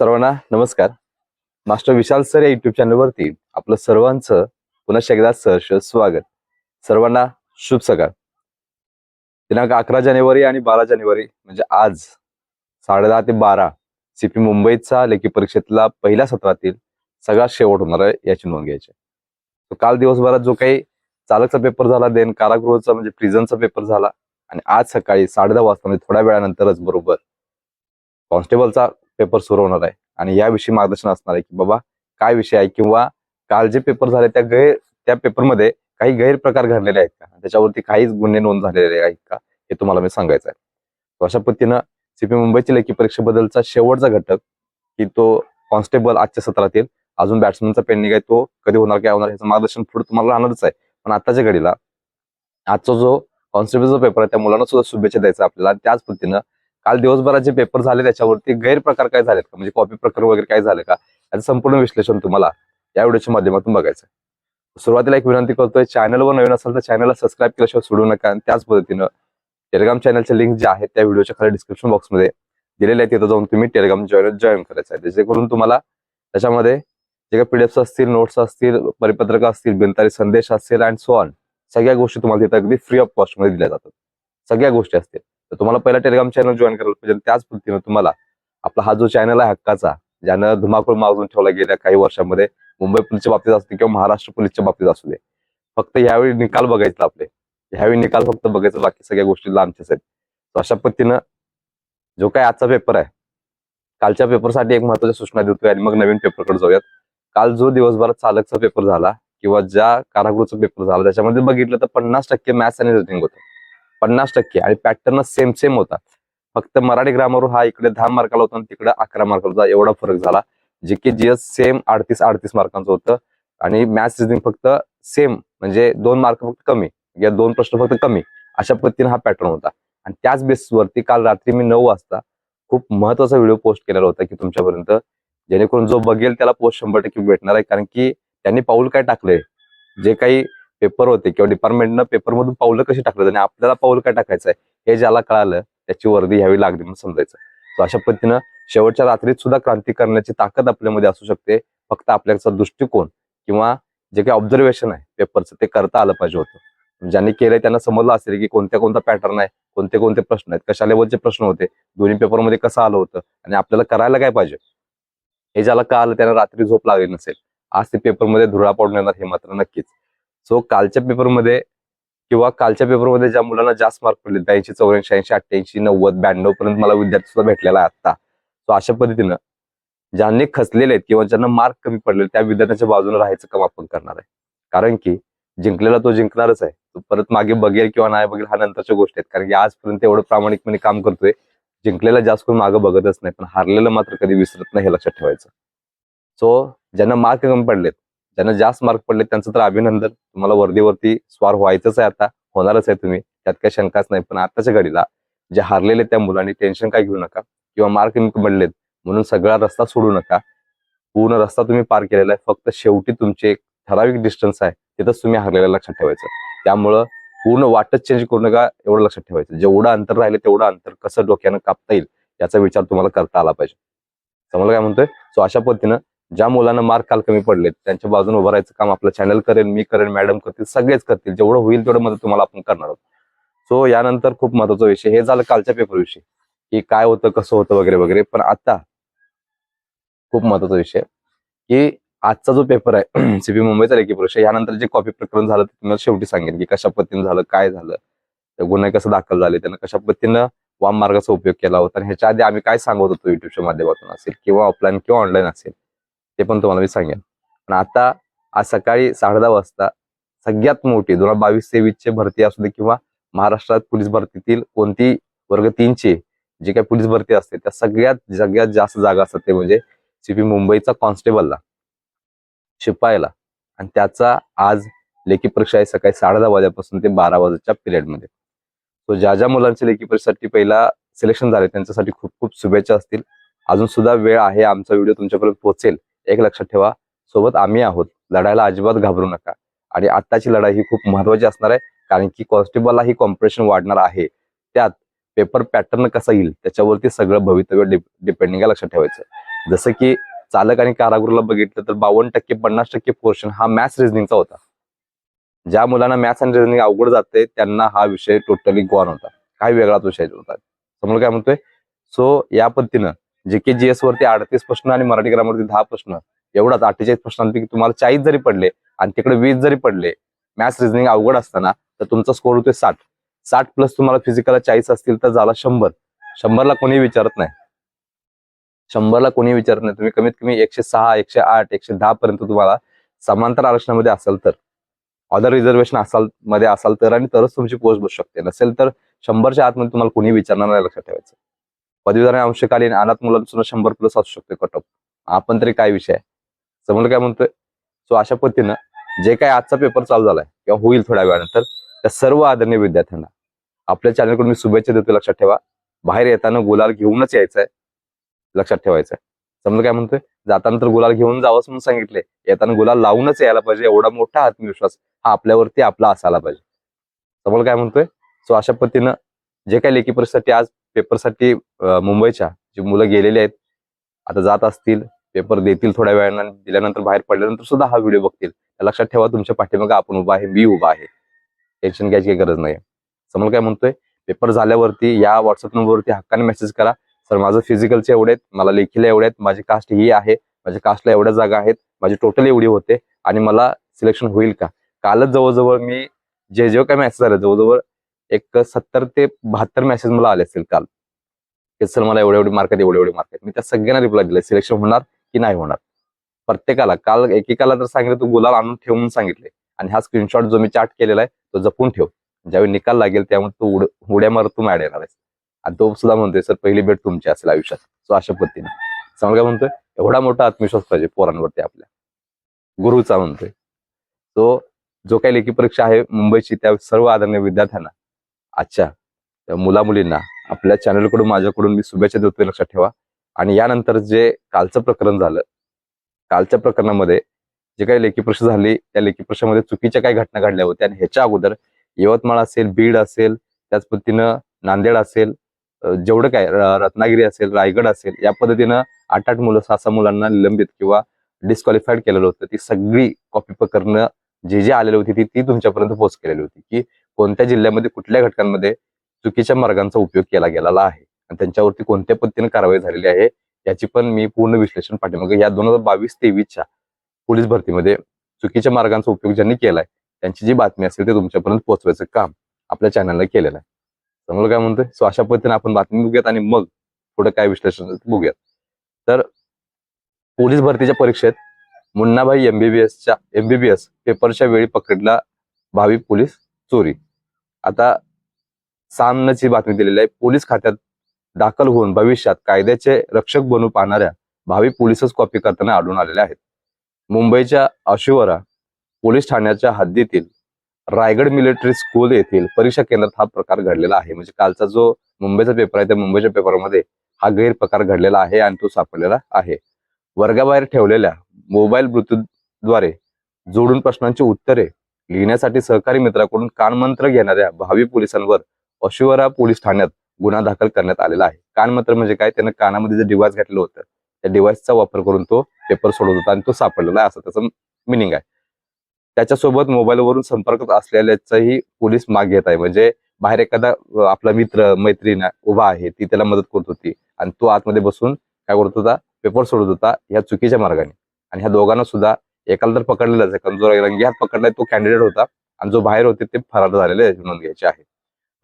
सर्वांना नमस्कार. Master Vishal sir या युट्यूब चॅनलवरती आपलं सर्वांचं पुन्हा एकदा सहर्ष स्वागत. सर्वांना शुभ सकाळ. दिनांक अकरा जानेवारी आणि बारा जानेवारी म्हणजे आज साडेदहा ते बारा सीपी मुंबईचा लेखी परीक्षेतला पहिल्या सत्रातील सगळा शेवट होणार आहे याची नोंद घ्यायची काल दिवसभरात जो काही चालकचा पेपर झाला देन कारागृहचा म्हणजे प्रिझनचा पेपर झाला आणि आज सकाळी साडेदहा वाजता म्हणजे थोड्या वेळानंतरच बरोबर कॉन्स्टेबलचा पेपर सुरू होणार आहे. आणि याविषयी मार्गदर्शन असणार आहे की बाबा काय विषय आहे किंवा काल जे पेपर झाले त्या गैर त्या पेपरमध्ये काही गैरप्रकार घडलेले आहेत का? त्याच्यावरती काहीच गुन्हे नोंद झालेले आहेत का? हे तुम्हाला मी सांगायचं आहे. अशा पद्धतीनं सीपी मुंबईची लेखी परीक्षेबद्दलचा शेवटचा घटक की तो कॉन्स्टेबल आजच्या सत्रातील अजून बॅट्समनचा पेंडिंग आहे. तो कधी होणार काय होणार ह्याचं मार्गदर्शन पुढे तुम्हाला राहणारच आहे. पण आताच्या घडीला आजचा जो कॉन्स्टेबलचा पेपर आहे त्या मुलांना सुद्धा शुभेच्छा द्यायचा आपल्याला. त्याच पद्धतीनं काल दिवसभरात जे पेपर झाले त्याच्यावरती गैरप्रकार काय झालेत का? म्हणजे कॉपी प्रकार वगैरे काय झाले का? याचं संपूर्ण विश्लेषण तुम्हाला या व्हिडिओच्या माध्यमातून बघायचं सुरुवातीला एक विनंती करतोय चॅनलवर नवीन असेल तर चॅनलला सबस्क्राईब केल्याशिवाय सोडू नका आणि त्याच पद्धतीनं टेलिग्राम चॅनलच्या लिंक जे आहेत त्या व्हिडिओच्या खाली डिस्क्रिप्शन बॉक्समध्ये दिलेले आहेत. तिथं जाऊन तुम्ही टेलिग्राम जॉईन जॉईन करायचं आहे. जेणेकरून तुम्हाला त्याच्यामध्ये जे काही पीडीएफ असतील नोट्स असतील परिपत्रक असतील बिनतारी संदेश असतील अँड सो ऑन सगळ्या गोष्टी तुम्हाला तिथं अगदी फ्री ऑफ कॉस्टमध्ये दिल्या जातात. सगळ्या गोष्टी असतील. तर तुम्हाला पहिला टेलिग्राम चॅनल जॉईन करायला पाहिजे. त्याच पद्धतीनं तुम्हाला आपला हा जो चॅनल आहे हक्काचा ज्यानं धुमाकूळ मागून ठेवला गेल्या काही वर्षामध्ये मुंबई पोलीसच्या बाबतीत असू दे किंवा महाराष्ट्र पोलीसच्या बाबतीत असू दे. फक्त यावेळी निकाल बघायचा आपले. ह्यावेळी निकाल फक्त बघायचं बाकी सगळ्या गोष्टी लांबच्याच आहेत. तर अशा पद्धतीनं जो काय आजचा पेपर आहे कालच्या पेपरसाठी एक महत्त्वाच्या सूचना देतोय आणि मग नवीन पेपरकडे जाऊयात. काल जो दिवसभरात चालकचा पेपर झाला किंवा ज्या कारागृहचा पेपर झाला त्याच्यामध्ये बघितलं तर पन्नास टक्के मॅथ्स आणि रिझनिंग होतं. पन्नास टक्के आणि पॅटर्न सेम सेम होता फक्त मराठी ग्रामर हा इकडे दहा मार्काला होता आणि तिकडे अकरा मार्काला होता. एवढा फरक झाला. जे की जीएस सेम अडतीस अडतीस मार्कांचं होतं. आणि मॅथ्स रिजनिंग फक्त सेम म्हणजे दोन मार्क फक्त कमी. या दोन प्रश्न फक्त कमी. अशा पद्धतीने हा पॅटर्न होता. आणि त्याच बेसिसवरती काल रात्री मी नऊ वाजता खूप महत्त्वाचा व्हिडिओ पोस्ट केलेला होता की तुमच्यापर्यंत. जेणेकरून जो बघेल त्याला पोस्ट शंभर टक्के भेटणार आहे. कारण की त्यांनी पाऊल काय टाकलंय? जे काही पेपर होते किंवा डिपार्टमेंटनं पेपरमधून पाऊलं कशी टाकलं आणि आपल्याला पाऊल काय टाकायचं आहे हे ज्याला कळालं त्याची वर्दी घ्यावी लागली म्हणून समजायचं. तर अशा पद्धतीनं शेवटच्या रात्रीत सुद्धा क्रांती करण्याची ताकद आपल्यामध्ये असू शकते. फक्त आपल्याचा दृष्टिकोन किंवा जे काही ऑब्झर्वेशन आहे पेपरचं ते करता आलं पाहिजे होतं. ज्यांनी केलंय त्यांना समजलं असेल की कोणत्या कोणता पॅटर्न आहे कोणते कोणते प्रश्न आहेत कशा लेवलचे प्रश्न होते दोन्ही पेपरमध्ये कसं आलं होतं आणि आपल्याला करायला काय पाहिजे? हे ज्याला कळालं त्याला रात्री झोप लागली नसेल आज ते पेपरमध्ये धुळा पडून येणार हे मात्र नक्कीच. सो कालच्या पेपरमध्ये किंवा कालच्या पेपरमध्ये ज्या मुलांना जास्त मार्क पडले ब्याऐंशी चौऱ्याऐंशी ऐंशी अठ्ठ्याऐंशी नव्वद ब्याण्णव पर्यंत मला विद्यार्थी सुद्धा भेटलेला आहे आता सो अशा पद्धतीनं ज्यांनी खचलेले आहेत किंवा ज्यांना मार्क कमी पडले त्या विद्यार्थ्यांच्या बाजूने राहायचं काम आपण करणार आहे. कारण की जिंकलेला तो जिंकणारच आहे. तो परत मागे बघेल किंवा नाही बघेल हा नंतरच्या गोष्टी आहेत. कारण की आजपर्यंत एवढं प्रामाणिकपणे काम करतोय जिंकलेला जास्त करून मागे बघतच नाही पण हारलेलं मात्र कधी विसरत नाही हे लक्षात ठेवायचं. सो ज्यांना मार्क कमी पडलेत त्यांना जास्त मार्क पडले त्यांचं तर अभिनंदन. तुम्हाला वर्दीवरती स्वार व्हायचंच आहे आता. होणारच आहे तुम्ही. त्यात काही शंकाच नाही. पण आताच्या घडीला जे हारलेले त्या मुलांनी टेन्शन काय घेऊ नका. किंवा मार्क कमी पडलेत म्हणून सगळा रस्ता सोडू नका. पूर्ण रस्ता तुम्ही पार केलेला आहे. फक्त शेवटी तुमचे एक ठराविक डिस्टन्स आहे. तिथंच तुम्ही हारलेलं लक्षात ठेवायचं. त्यामुळं पूर्ण वाटच चेंज करू नका एवढं लक्षात ठेवायचं. जेवढं अंतर राहिले तेवढं अंतर कसं डोक्यानं कापता येईल याचा विचार तुम्हाला करता आला पाहिजे. समजा काय म्हणतोय? सो अशा पद्धतीनं ज्या मुलांना मार्क काल कमी पडलेत त्यांच्या बाजूने उभं राहायचं काम आपलं चॅनल करेल मी करेन मॅडम करतील सगळेच करतील. जेवढं होईल तेवढं मदत तुम्हाला आपण करणार आहोत. सो यानंतर खूप महत्त्वाचा विषय. हे झालं कालच्या पेपर विषयी. की काय होतं कसं होतं वगैरे वगैरे. पण आता खूप महत्त्वाचा विषय. की आजचा जो पेपर आहे सीपी मुंबईचा लेखी परीक्षा यानंतर जे कॉपी प्रकरण झालं ते तुम्हाला शेवटी सांगेन की कशा पद्धतीने झालं काय झालं ते गुन्हे कसं दाखल झाले त्यांना कशा पद्धतीनं वाम मार्गाचा उपयोग केला होता. आणि ह्याच्या आधी आम्ही काय सांगत होतो युट्यूबच्या माध्यमातून असेल किंवा ऑफलाईन किंवा ऑनलाईन असेल ते पण तुम्हाला मी सांगेन. पण आता आज सकाळी साडे दहा वाजता सगळ्यात मोठी दोन हजार बावीस तेवीस चे भरती असू दे किंवा महाराष्ट्रात पोलीस भरतीतील कोणती वर्ग तीनची जी काही पोलीस भरती असते त्या सगळ्यात सगळ्यात जास्त जागा असतात ते म्हणजे सीपी मुंबईचा कॉन्स्टेबलला शिपायला. आणि त्याचा आज लेखी परीक्षा आहे सकाळी साडे दहा वाजेपासून ते बारा वाजेच्या पिरियडमध्ये सो ज्या ज्या मुलांच्या लेखी परीक्षेसाठी पहिला सिलेक्शन झाले त्यांच्यासाठी खूप खूप शुभेच्छा असतील. अजून सुद्धा वेळ आहे आमचा व्हिडिओ तुमच्यापर्यंत पोहोचेल. एक लक्षात ठेवा सोबत आम्ही आहोत. लढायला अजिबात घाबरू नका. आणि आत्ताची लढाई ही खूप महत्वाची असणार आहे कारण की कॉन्स्टेबलला ही कॉम्पिटिशन वाढणार आहे. त्यात पेपर पॅटर्न कसा येईल त्याच्यावरती सगळं भवितव्य डिपेंडिंग आहे लक्षात ठेवायचं. जसं की चालक आणि कारागृहला बघितलं तर बावन्न टक्के पन्नास टक्के पोर्शन हा मॅथ्स रिझनिंगचा होता. ज्या मुलांना मॅथ्स आणि रिझनिंग अवघड जाते त्यांना हा विषय टोटली गॉन होता. काही वेगळाच विषय होता. समोर काय म्हणतोय? सो या पद्धतीनं जे के जी एस वरती अडतीस प्रश्न आणि मराठी ग्रामरवरती दहा प्रश्न. एवढाच अठ्ठेचाळीस प्रश्नांपैकी तुम्हाला चाळीस जरी पडले आणि तिकडे वीस जरी पडले मॅथ्स रिझनिंग अवघड असताना तर तुमचा स्कोर होतोय साठ. साठ प्लस तुम्हाला फिजिकलला चाळीस असतील तर झाला शंभर. शंभरला कोणी विचारत नाही. शंभरला कोणी विचारत नाही. तुम्ही कमीत कमी एकशे सहा एकशे आठ एकशे दहा पर्यंत तुम्हाला समांतर आरक्षणामध्ये असाल तर. ऑदर रिझर्वेशन असाल मध्ये असाल तर आणि तरच तुमची पोस्ट बसू शकते. नसेल तर शंभरच्या आतमध्ये तुम्हाला कोणी विचारणार नाही लक्षात ठेवायचं. पदवीधर आणि अंशकालीन अनाथ मुलांना शंभर प्लस असू शकते कट ऑफ आपण तरी काय विषय आहे? समोर काय म्हणतोय? सो अशा पद्धतीनं जे काय आजचा पेपर चालू झालाय किंवा होईल थोड्या वेळानंतर त्या सर्व आदरणीय विद्यार्थ्यांना आपल्या चॅनलकडून मी शुभेच्छा देतो लक्षात ठेवा. बाहेर येताना गुलाल घेऊनच यायचंय. लक्षात ठेवायचंय. समजा काय म्हणतोय? जाताना तर गुलाल घेऊन जावंच म्हणून सांगितले येताना गुलाल लावूनच यायला पाहिजे. एवढा मोठा आत्मविश्वास हा आपल्यावरती आपला असायला पाहिजे. समोर काय म्हणतोय? सो अशा पद्धतीनं जे काही लेखी परीक्षेसाठी आज पेपरसाठी मुंबईच्या जी मुलं गेलेली आहेत आता जात असतील पेपर देतील थोड्या वेळानं दिल्यानंतर बाहेर पडल्यानंतर सुद्धा हा व्हिडिओ बघतील. लक्षात ठेवा तुमच्या पाठीमागे आपण उभा आहे मी उभा आहे. टेन्शन घ्यायची काही गरज नाही समोर काय म्हणतोय? पेपर झाल्यावरती या व्हॉट्सअप नंबरवरती हक्काने मेसेज करा. सर माझं फिजिकलचे एवढे आहेत मला लेखीला एवढे आहेत माझी कास्ट ही आहे माझ्या कास्टला एवढ्या जागा आहेत माझी टोटल एवढी होते आणि मला सिलेक्शन होईल का? कालच जवळजवळ मी जे जे काय मेसेज आले जवळजवळ एक सत्तर ते बहात्तर मेसेज मला आले असतील काल. की सर मला एवढे एवढे मार्क आहेत एवढे एवढे मार्क आहेत. मी त्या सगळ्यांना रिप्लाय दिले सिलेक्शन होणार की नाही होणार? प्रत्येकाला काल एकेकाला तर सांगितलं तू गुलाल आणून ठेव म्हणून सांगितले. आणि हा स्क्रीनशॉट जो मी चार्ट केलेला आहे तो जपून ठेव. ज्यावेळी निकाल लागेल त्यामुळे तू उड उड्या मारत तू मॅड येणार आहेस. आणि तो सुद्धा म्हणतोय सर पहिली भेट तुमची असेल आयुष्यात. सो अशा पद्धतीने. समजा काय म्हणतोय? एवढा मोठा आत्मविश्वास पाहिजे पोरांवरती आपल्या. गुरुचा म्हणतोय. तो जो काही लेखी परीक्षा आहे मुंबईची त्या सर्व आदरणीय विद्यार्थ्यांना आजच्या मुला मुलींना आपल्या चॅनलकडून माझ्याकडून मी शुभेच्छा देतोय लक्षात ठेवा. आणि यानंतर जे कालचं प्रकरण झालं कालच्या प्रकरणामध्ये जे काही लेखी परीक्षा झाली त्या लेखी परीक्षेमध्ये चुकीच्या काही घटना घडल्या होत्या. आणि ह्याच्या अगोदर यवतमाळ असेल बीड असेल त्याच पद्धतीनं नांदेड असेल जेवढं काय रत्नागिरी असेल रायगड असेल या पद्धतीनं आठ आठ मुलं सहा सहा मुलांना निलंबित किंवा डिस्क्वालिफाईड केलेलं होतं. ती सगळी कॉपी प्रकरणं जे जे आलेली होती ती ती तुमच्यापर्यंत पोहोच केलेली होती की कोणत्या जिल्ह्यामध्ये कुठल्या घटकांमध्ये चुकीच्या मार्गांचा उपयोग केला गेलेला आहे? आणि त्यांच्यावरती कोणत्या पद्धतीने कारवाई झालेली आहे? याची पण मी पूर्ण विश्लेषण पाठीमागे या दोन हजार बावीस तेवीसच्या पोलीस भरतीमध्ये चुकीच्या मार्गांचा उपयोग ज्यांनी केलाय त्यांची जी बातमी असेल ते तुमच्यापर्यंत पोहोचवायचं काम आपल्या चॅनलला केलेलं आहे. समोर काय म्हणतोय? सो अशा पद्धतीने आपण बातमी बघूयात आणि मग पुढे काय विश्लेषण बघूयात. तर पोलीस भरतीच्या परीक्षेत मुन्नाभाई एमबीबीएसच्या एमबीबीएस पेपरच्या वेळी पकडला भावी पोलीस चोरी. आता सामनाची बातमी दिलेली आहे. पोलीस खात्यात दाखल होऊन भविष्यात कायद्याचे रक्षक बनू पाहणाऱ्या भावी पोलीसच कॉपी करताना आढळून आलेल्या आहेत. मुंबईच्या अशिवरा पोलीस ठाण्याच्या हद्दीतील रायगड मिलिटरी स्कूल येथील परीक्षा केंद्रात हा प्रकार घडलेला आहे. म्हणजे कालचा जो मुंबईचा पेपर आहे त्या मुंबईच्या पेपरमध्ये हा गैरप्रकार घडलेला आहे आणि तो सापडलेला आहे. वर्गाबाहेर ठेवलेल्या मोबाईल ब्लूटूथद्वारे जोडून प्रश्नांची उत्तरे लिहिण्यासाठी सहकारी मित्राकडून कानमंत्र घेणाऱ्या भावी पोलिसांवर अशिवरा पोलीस ठाण्यात गुन्हा दाखल करण्यात आलेला आहे. कानमंत्र म्हणजे काय? त्यानं कानामध्ये जे डिव्हाइस घातलं होतं त्या डिव्हाइसचा वापर करून तो पेपर सोडत होता आणि तो सापडलेला आहे असं त्याचं मिनिंग आहे. त्याच्यासोबत मोबाईलवरून संपर्क असलेल्याचाही पोलीस माग घेत आहे. म्हणजे बाहेर एखादा आपला मित्र मैत्रीण उभा आहे ती त्याला मदत करत होती आणि तो आतमध्ये बसून काय करत होता? पेपर सोडत होता ह्या चुकीच्या मार्गाने. आणि ह्या दोघांना सुद्धा एकाला तर पकडलेलाच आहे. कारण जो रंगी हात पकडलाय तो कॅन्डिडेट होता. आणि जो बाहेर होते ते फरार झालेले नोंद घ्यायचे आहे.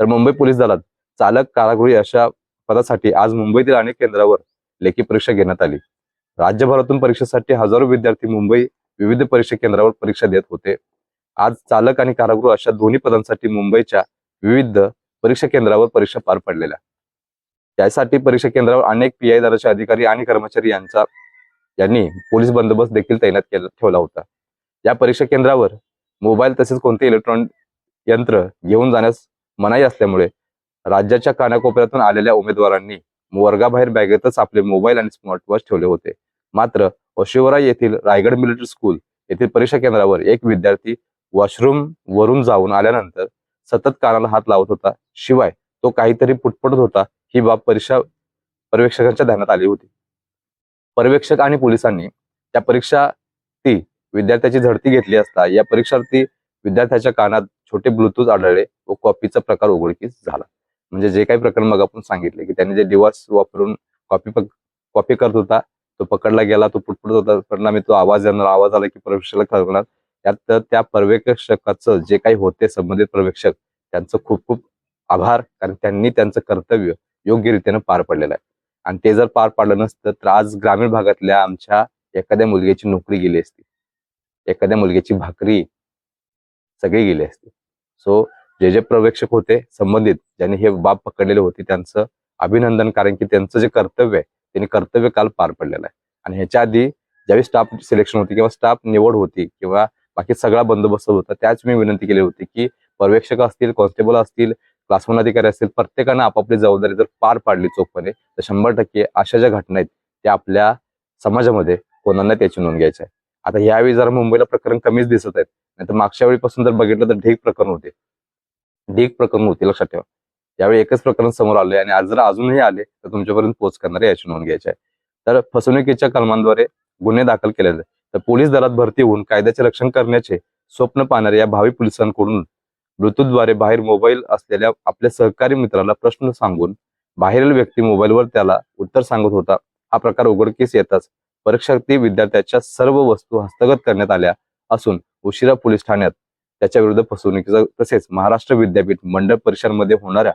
तर मुंबई पोलीस दलात चालक कारागृही अशा पदासाठी आज मुंबईतील अनेक केंद्रावर लेखी परीक्षा घेण्यात आली. राज्यभरातून परीक्षेसाठी हजारो विद्यार्थी मुंबई विविध परीक्षा केंद्रावर परीक्षा देत होते. आज चालक आणि कारागृह अशा दोन्ही पदांसाठी मुंबईच्या विविध परीक्षा केंद्रावर परीक्षा पार पडलेल्या. त्यासाठी परीक्षा केंद्रावर अनेक पी आय दराचे अधिकारी आणि कर्मचारी यांचा यांनी पोलीस बंदोबस्त देखील तैनात केला ठेवला होता. या परीक्षा केंद्रावर मोबाईल तसेच कोणते इलेक्ट्रॉनिक यंत्र घेऊन जाण्यास मनाई असल्यामुळे राज्याच्या कानाकोपऱ्यातून आलेल्या उमेदवारांनी वर्गाबाहेर बॅगेतच आपले मोबाईल आणि स्मार्टवॉच ठेवले होते. मात्र अशिवरा येथील रायगड मिलिटरी स्कूल येथील परीक्षा केंद्रावर एक विद्यार्थी वॉशरूम वरून जाऊन आल्यानंतर सतत कानाला हात लावत होता. शिवाय तो काहीतरी पुटपटत होता. ही बाब परीक्षा पर्यवेक्षकांच्या ध्यानात आली होती. पर्यवेक्षक आणि पोलिसांनी त्या परीक्षा ती विद्यार्थ्याची झडती घेतली असता या परीक्षार्थी विद्यार्थ्याच्या कानात छोटे ब्लूटूथ आढळले व कॉपीचा प्रकार उघडकीस झाला. म्हणजे जे काही प्रकरण मग आपण सांगितले की त्यांनी जे डिव्हाइस वापरून कॉपी कॉपी करत होता तो पकडला गेला तो पुटपुटत होता परिणामी तो आवाज येणार आवाज आला की पर्यवेक्षकाला कळवणार त्यात तर त्या पर्यवेक्षकाचं जे काही होते संबंधित पर्यवेक्षक त्यांचं खूप खूप आभार कारण त्यांनी त्यांचं कर्तव्य योग्यरीतीनं पार पडलेलं आहे. आणि ते जर पार पाडलं नसतं तर आज ग्रामीण भागातल्या आमच्या एखाद्या मुलगीची नोकरी गेली असती. एखाद्या मुलगीची भाकरी सगळी गेली असती. सो जे जे प्रवेक्षक होते संबंधित ज्यांनी हे बाब पकडलेले होते त्यांचं अभिनंदन कारण की त्यांचं जे कर्तव्य आहे त्यांनी कर्तव्य काल पार पडलेलं आहे. आणि ह्याच्या आधी ज्यावेळी स्टाफ सिलेक्शन होती किंवा स्टाफ निवड होती किंवा बाकी सगळा बंदोबस्त होता त्याच मी विनंती केली होती की पर्यवेक्षक असतील कॉन्स्टेबल असतील क्लासवन अधिकारी असतील प्रत्येकानं आपापली जबाबदारी जर पार पाडली चोखपणे तर शंभर टक्के अशा ज्या घटना आहेत त्या आपल्या समाजामध्ये कोणाला त्याची नोंद घ्यायची आहे. आता यावेळी जरा मुंबईला प्रकरण कमीच दिसत आहेत. नाही मागच्या वेळीपासून जर बघितलं तर ढीक प्रकरण होते. ढीक प्रकरण होते लक्षात ठेवा. यावेळी एकच प्रकरण समोर आले आणि आज जर अजूनही आले तर तुमच्यापर्यंत पोच करणारे याची नोंद घ्यायची आहे. तर फसवणुकीच्या कलमांद्वारे गुन्हे दाखल केले जातात तर पोलीस दलात भरती होऊन कायद्याचे रक्षण करण्याचे स्वप्न पाहणाऱ्या या भावी पोलिसांकडून ब्लूटूथद्वारे बाहेर मोबाईल असलेल्या आपल्या सहकारी मित्राला प्रश्न सांगून बाहेरील व्यक्ती मोबाईलवर त्याला उत्तर सांगत होता. हा प्रकार उघडकीस येताच परीक्षार्थी विद्यार्थ्याच्या सर्व वस्तू हस्तगत करण्यात आल्या असून उशिरा पोलीस ठाण्यात. त्याच्या विरुद्ध फसवणुकीचा तसेच महाराष्ट्र विद्यापीठ मंडळ परीक्षांमध्ये होणाऱ्या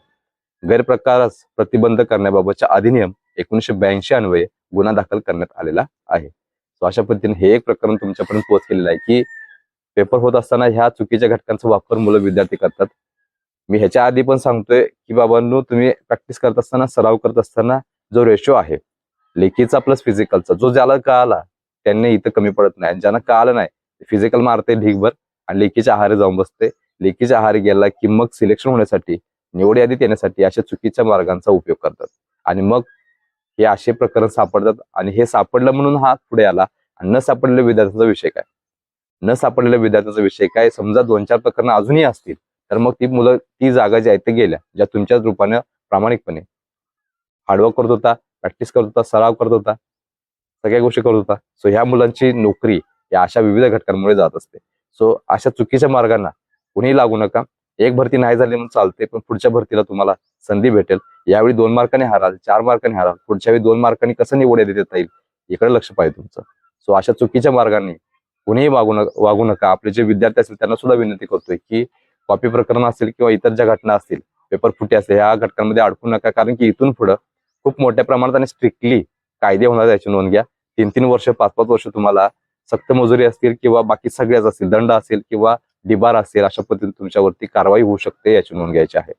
गैरप्रकारास प्रतिबंध करण्याबाबतच्या अधिनियम एकोणीशे ब्याऐंशी अन्वये गुन्हा दाखल करण्यात आलेला आहे. सो अशा पद्धतीने हे एक प्रकरण तुमच्यापर्यंत पोहोचलेलं आहे की पेपर होत असताना ह्या चुकीच्या घटकांचा वापर मुलं विद्यार्थी करतात. मी ह्याच्या आधी पण सांगतोय की बाबांनो तुम्ही प्रॅक्टिस करत असताना सराव करत असताना जो रेशो आहे लेखीचा प्लस फिजिकलचा जो ज्याला कळाला त्यांनी इथं कमी पडत नाही. आणि ज्यांना कळालं नाही फिजिकल मारते ढीकभर आणि लेखीच्या आहारी जाऊन बसते. लेखीच्या आहारी गेला की मग सिलेक्शन होण्यासाठी निवड यादीत येण्यासाठी अशा चुकीच्या मार्गांचा उपयोग करतात. आणि मग हे असे प्रकरण सापडतात आणि हे सापडलं म्हणून हा पुढे आला आणि न सापडलेल्या विद्यार्थ्यांचा विषय काय? न सापडलेल्या विद्यार्थ्यांचा विषय काय? समजा दोन चार प्रकरण अजूनही असतील तर मग ती मुलं ती जागा जी आहेत ते गेल्या ज्या तुमच्याच रूपाने प्रामाणिकपणे हार्डवर्क करत होता प्रॅक्टिस करत होता सराव करत होता सगळ्या गोष्टी करत होता. सो ह्या मुलांची नोकरी या अशा विविध घटकांमुळे जात असते. सो अशा चुकीच्या मार्गांना कुणीही लागू नका. एक भरती नाही झाली म्हणून चालते पण पुढच्या भरतीला तुम्हाला संधी भेटेल. यावेळी दोन मार्काने हाराल चार मार्काने हाराल. पुढच्या वेळी दोन मार्कांनी कसं निवड देता येईल इकडे लक्ष पाहिजे तुमचं. सो अशा चुकीच्या मार्गाने कुणीही वागू नका वागू नका. आपले जे विद्यार्थी असतील त्यांना सुद्धा विनंती करतोय की कॉपी प्रकरण असेल किंवा इतर ज्या घटना असतील पेपर फुटे असतील ह्या घटकांमध्ये अडकू नका. कारण की इथून पुढं खूप मोठ्या प्रमाणात आणि स्ट्रिक्टली कायदे होणार याची नोंद घ्या. तीन तीन वर्ष पाच पाच वर्ष तुम्हाला सक्त मजुरी असतील किंवा बाकी सगळ्याच असतील दंड असेल किंवा डिबार असेल अशा पद्धतीने तुमच्यावरती कारवाई होऊ शकते याची नोंद घ्यायची आहे.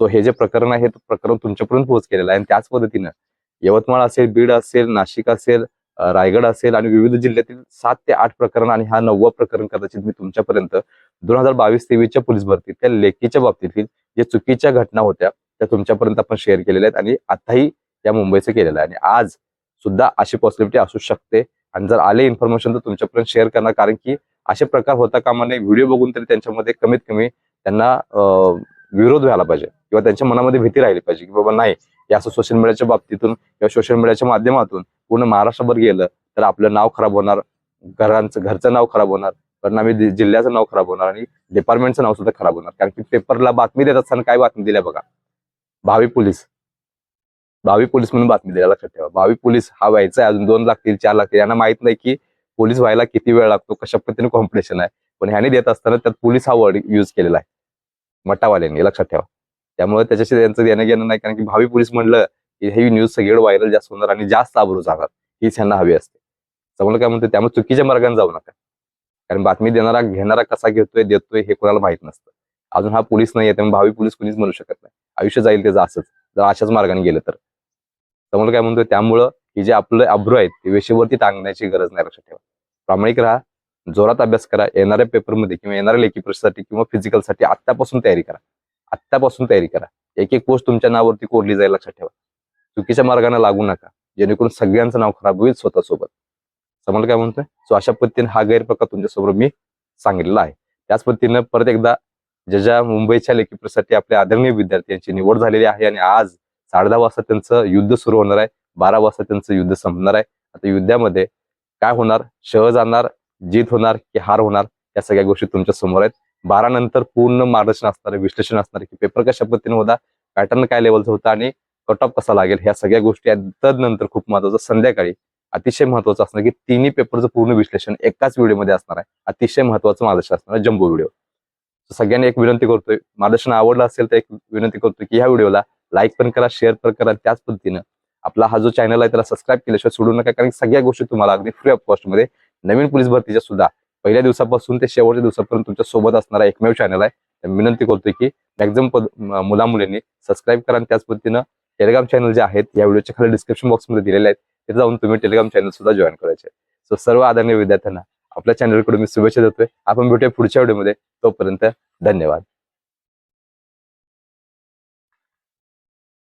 सो हे जे प्रकरण आहे ते प्रकरण तुमच्यापर्यंत पोहोच केलेलं आहे आणि त्याच पद्धतीनं यवतमाळ असेल बीड असेल नाशिक असेल रायगड असेल आणि विविध जिल्ह्यातील सात ते आठ प्रकरण आणि हा नववा प्रकरण कदाचित मी तुमच्यापर्यंत दोन हजार बावीस तेवीसच्या पोलीस भरती त्या लेखीच्या बाबतीतील जे चुकीच्या घटना होत्या त्या तुमच्यापर्यंत आपण शेअर केलेल्या आहेत आणि आताही या मुंबईचं केलेलं आहे. आणि आज सुद्धा अशी पॉसिबिलिटी असू शकते. आणि जर आले इन्फॉर्मेशन तर तुमच्यापर्यंत शेअर करणार कारण की असे प्रकार होता कामा नये. व्हिडिओ बघून तरी त्यांच्यामध्ये कमीत कमी त्यांना विरोध व्हायला पाहिजे किंवा त्यांच्या मनामध्ये भीती राहिली पाहिजे की बाबा नाही हे असं सोशल मीडियाच्या बाबतीतून किंवा सोशल मीडियाच्या माध्यमातून पूर्ण महाराष्ट्रभर गेलं तर आपलं नाव खराब होणार घरांचं घरचं नाव खराब होणार परिणामी जिल्ह्याचं नाव खराब होणार आणि डिपार्टमेंटचं नाव सुद्धा खराब होणार. कारण की पेपरला बातमी देत असताना काय बातमी दिल्या बघा? भावी पोलीस. भावी पोलीस म्हणून बातमी दिल्या लक्षात ठेवा. भावी पोलीस हा व्हायचा आहे अजून दोन लागतील चार लागतील यांना माहीत नाही की पोलीस व्हायला किती वेळ लागतो कशा पद्धतीने कॉम्पिटिशन आहे. पण ह्याने देत असताना त्यात पोलीस हा वर्ड युज केलेला आहे. मटावाल्यांनी लक्षात ठेवा. त्यामुळे त्याच्याशी त्यांचं देणं घेणं नाही कारण की भावी पोलीस म्हणलं की ही न्यूज सगळीकडे व्हायरल जास्त होणार आणि जास्त आबरू जाणार. हीच ह्यांना हवी असते. समजलं काय म्हणतो त्यामुळे चुकीच्या मार्गाने जाऊ नका. कारण बातमी देणारा घेणारा कसा घेतोय देतोय हे कोणाला माहीत नसतं. अजून हा पोलीस नाही त्यामुळे भावी पोलीस कुणीच म्हणू शकत नाही. आयुष्य जाईल त्याचं असंच. जर अशाच मार्गाने गेलं तर. त्यामुळे काय म्हणतोय त्यामुळं ही जे आपलं अब्रू आहेत ते वेशेवरती टांगण्याची गरज नाही लक्षात ठेवा. प्रामाणिक राहा जोरात अभ्यास करा येणाऱ्या पेपरमध्ये किंवा येणाऱ्या लेखी परीक्षेसाठी किंवा फिजिकलसाठी आत्तापासून तयारी करा. आत्तापासून तयारी करा. एक एक पोस्ट तुमच्या नावावरती कोरली जाईल लक्षात ठेवा. चुकीच्या मार्गाने लागू नका. जेणेकरून सगळ्यांचं नाव खराब होईल स्वतःसोबत. समजलं काय म्हणतोय? सो अशा पद्धतीने हा गैरप्रकार तुमच्यासमोर मी सांगितलेला आहे. त्याच पद्धतीनं परत एकदा ज्या मुंबईच्या लेखीप्रसाठी आपल्या आदरणीय विद्यार्थ्यांची निवड झालेली आहे आणि आज साडे दहा वाजता त्यांचं युद्ध सुरू होणार आहे बारा वाजता त्यांचं युद्ध संपणार आहे. आता युद्धामध्ये काय होणार? शह जाणार जीत होणार की हार होणार? या सगळ्या गोष्टी तुमच्यासमोर आहेत. बारा नंतर पूर्ण मार्गदर्शन असणार आहे विश्लेषण असणार आहे की पेपर कशा पद्धतीने होता पॅटर्न काय लेवलचा होता आणि कट ऑफ कसा लागेल ह्या सगळ्या गोष्टी आहेत. तदनंतर खूप महत्वाचं संध्याकाळी अतिशय महत्वाचं असणार की तिन्ही पेपरचं पूर्ण विश्लेषण एकाच व्हिडिओमध्ये असणार आहे. अतिशय महत्वाचं मार्गदर्शन असणार आहे जम्बो व्हिडिओ सगळ्यांनी एक विनंती करतोय मार्गदर्शन आवडलं असेल तर एक विनंती करतोय की ह्या व्हिडिओला लाईक पण करा शेअर पण करा त्याच पद्धतीनं आपला हा जो चॅनल आहे त्याला सबस्क्राईब केल्याशिवाय सोडू नका कारण सगळ्या गोष्टी तुम्हाला अगदी फ्री ऑफ कॉस्टमध्ये नवीन पोलीस भरतीच्या सुद्धा पहिल्या दिवसापासून ते शेवटच्या दिवसापर्यंत तुमच्यासोबत असणारा एकमेव चॅनल आहे. मी विनंती करतोय की मॅक्झिमम मुला मुलींनी सबस्क्राईब करा आणि त्याच पद्धतीनं टेलिग्राम चॅनल जे आहेत या व्हिडिओच्या खाली डिस्क्रिप्शन बॉक्समध्ये दिलेले आहेत. तिथे जाऊन तुम्ही टेलिग्राम चॅनल सुद्धा जॉईन करायचे. सो सर्व आदरणीय विद्यार्थ्यांना आपल्या चॅनलकडून मी शुभेच्छा देतोय. आपण भेटूया पुढच्या व्हिडिओमध्ये तोपर्यंत धन्यवाद.